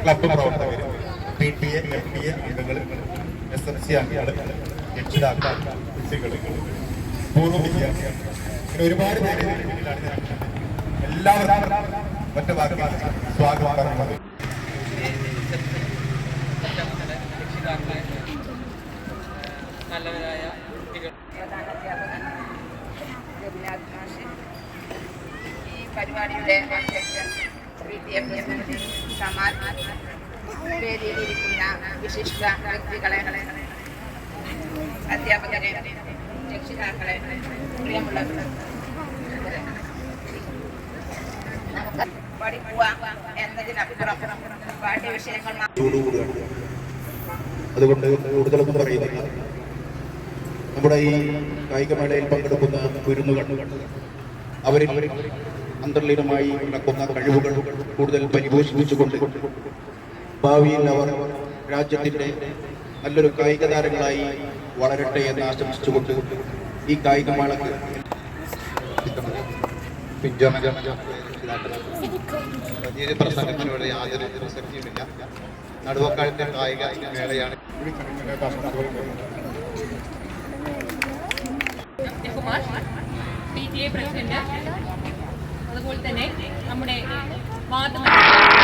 Club പ്രവർത്തകർ P T A M P A അംഗങ്ങൾ S F C അംഗങ്ങൾ രക്ഷിതാക്കൾ കുട്ടികൾ പൂർവ വിദ്യാർത്ഥികൾ. ഇങ്ങനെ ഒരുപാട് പേര് എല്ലാവരും ഒറ്റ വാക്കിൽ സ്വാഗതം നല്ലവരായ കുട്ടികൾ ഈ പരിപാടിയുടെ അധ്യക്ഷൻ വേദിയിലിരിക്കുന്ന വിശിഷ്ട വ്യക്തികളെ അധ്യാപകരെ രക്ഷിതാക്കളെ പ്രിയമുള്ളവർ അതുകൊണ്ട് കൂടുതലൊന്നും പറയുന്നില്ല നമ്മുടെ ഈ കായികമേളയിൽ പങ്കെടുക്കുന്ന കുരുന്നുകൾ അവരിൽ അന്തർലീനമായി നടക്കുന്ന കഴിവുകൾ കൂടുതൽ പരിപോഷിപ്പിച്ചുകൊണ്ട് ഭാവിയിൽ അവർ രാജ്യത്തിന്റെ നല്ലൊരു കായിക താരങ്ങളായി വളരട്ടെ എന്ന് ആശംസിച്ചുകൊണ്ട് ഈ കായികമേളക്ക് വലിയൊരു പ്രസംഗത്തിനോട് യാതൊരു പ്രസക്തിയുമില്ല. നടുവക്കാടിന്റെ കായിക മേളയാണ്. പ്രസിഡന്റ് അതുപോലെ തന്നെ നമ്മുടെ വാർഡ്